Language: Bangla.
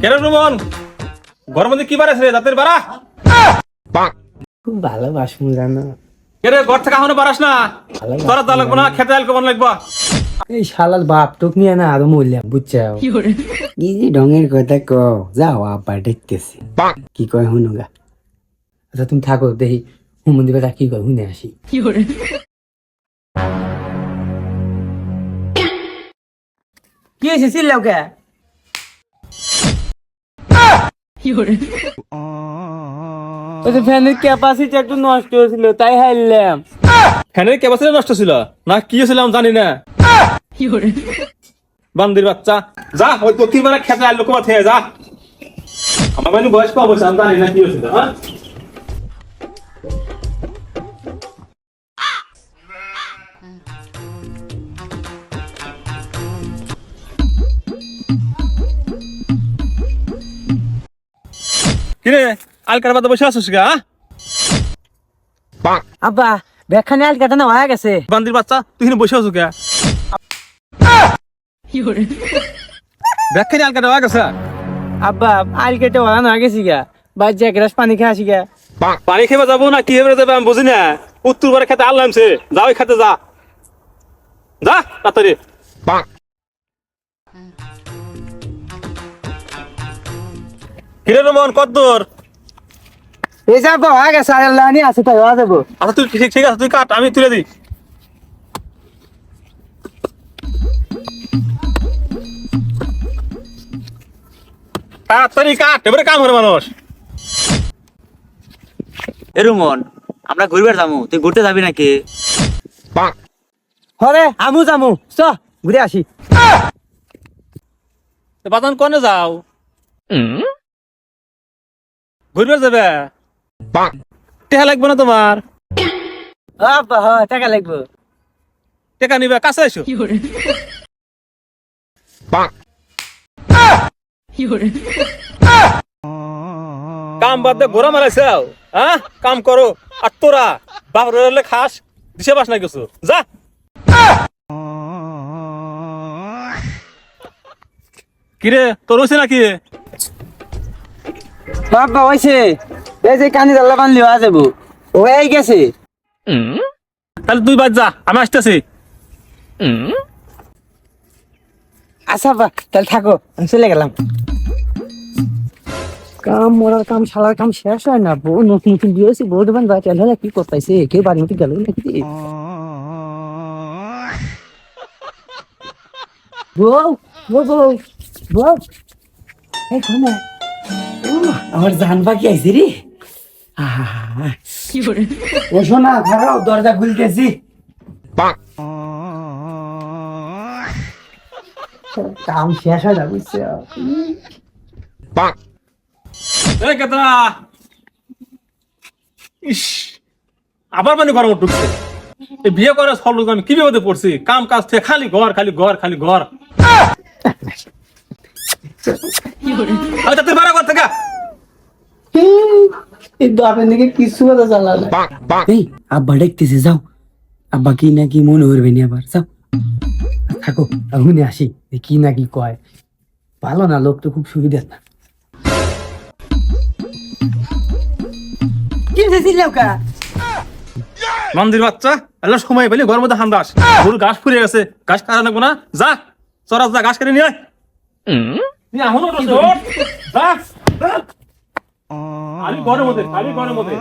কেন রুমন? ঘরের মধ্যে কি বাড়াছে রে? দাঁতের বাড়া? খুব ভালোবাসবো জানো। কে রে ঘর থেকে এখনও বাড়াস না। তোরা তা লাগবো না খেতে আলকো বান লাগবো। এই শালার বাপ তোক নিয়ে না আরও মরলাম বুঝছাও কি যে ঢঙের কথা ক যাও আব্বা দেখতেছি। কি কয় শুনো গা? আচ্ছা তুমি থাকো দেখি। হুমন দিবে কি কয় শুনে আসি। কি হয়েছে চিল্লাও কে? ওই যে ফ্যানের ক্যাপাসিটি একটু নষ্ট হয়েছিল তাই হারলাম। ফ্যানের ক্যাপাসিটি নষ্ট ছিল? না কি হয়েছিল আমি জানি না। বান্দির বাচ্চা। যা ওই দক্ষিণ বেলা খেতে কমা থেকে যা। আমার বয়স হয়েছে আমি জানি না কি হয়েছিল হ্যাঁ? কিরে আলকার বাদে বসে আসছিস গা? আব্বা ব্যাখ্যানে আল কাটানো হয়ে গেছে। বান্দির বাচ্চা তুই এখানে বসে আছো কে ব্যাখ্যানি আলকাটা হয়ে গেছে। আব্বা আল কেটে ওড়ানো হয়ে গেছি গা। বাদ যা গ্লাস পানি খেয়ে আসি গা। পানি খেয়ে যাব না কি হেবে যাবে আমি বুঝি না। উত্তর পারে খেতে আল্লাহ যা ওই খেতে যা। যা তাড়াতাড়ি। হিরে রমন কত দূর? এই যা আব্বা হয়ে গেছে লানি আছে তাই হয়ে যাব। আচ্ছা তুই ঠিক ঠিক আছে তুই কাট আমি তুলে দিই। তাড়াতাড়ি কাট এবারে কাম করে মানুষ। এ রুমন আমরা ঘুরবার যাব তুই ঘুরতে যাবি নাকি? হরে আমু জামু চ ঘুরে আসি। বাজান কনে যাও? ঘুরবে যাবে? টেহা লাগবে না তোমার? আব্বা হ টাকা লাগবো। টেকা নিবে কাছে এসো কাম বাদ দিয়ে ঘোরা মারাইছে হ্যাঁ? কাম করো। আর তোরা বাপ রলে খাস দিশে পাস না কিছু। যা। কিরে তোর হয়েছে নাকি? আব্বা হয়েছে এই যে কানি দাল্লা বানলি হয়ে যাব। হয়ে গেছে। তাহলে তুই বাদ যা আমি আসতেছি। আচ্ছা আব্বা তাহলে থাকো আমি চলে গেলাম। কাম মরার কাম শালার কাম শেষ হয় না বউ নতুন নতুন দিয়েছি বউ দেবেন বা তেল কি করতেছে কেউ বাড়ি মতো গেল নাকি বউ বউ বউ বউ। এই কোনে আমার জান বাকি আইছে রে। আহা। ও শোনা খারাপ দরজা খুলতেছি। কাম শেষ হয় না বুঝছে? ইস আবার মানে গরম ঢুকছে এই বিয়ে করে সব লোক আমি কি বিপদে পড়ছি? কাম কাজ থেকে খালি ঘর খালি ঘর খালি ঘর। কিন্তু আপনার দিকে কিছু কথা চালালে এই আব্বা দেখতেছে যাও। আব্বা কি না কি মনে করবে নি আবার যাও। থাকো এখনই আসি কি না কি কয়। ভালো না লোক তো খুব সুবিধা না। কি হয়েছিল কা? মন্দির বাচ্চা এলা সময় পেলে ঘর মধ্যে হান্দাস গরু ঘাস ফুরিয়ে গেছে ঘাস কাটা নেব না। যা চরা যা ঘাস কেটে নিয়ে আয়। নিয়ে ওদের। খালি গরম মধ্যে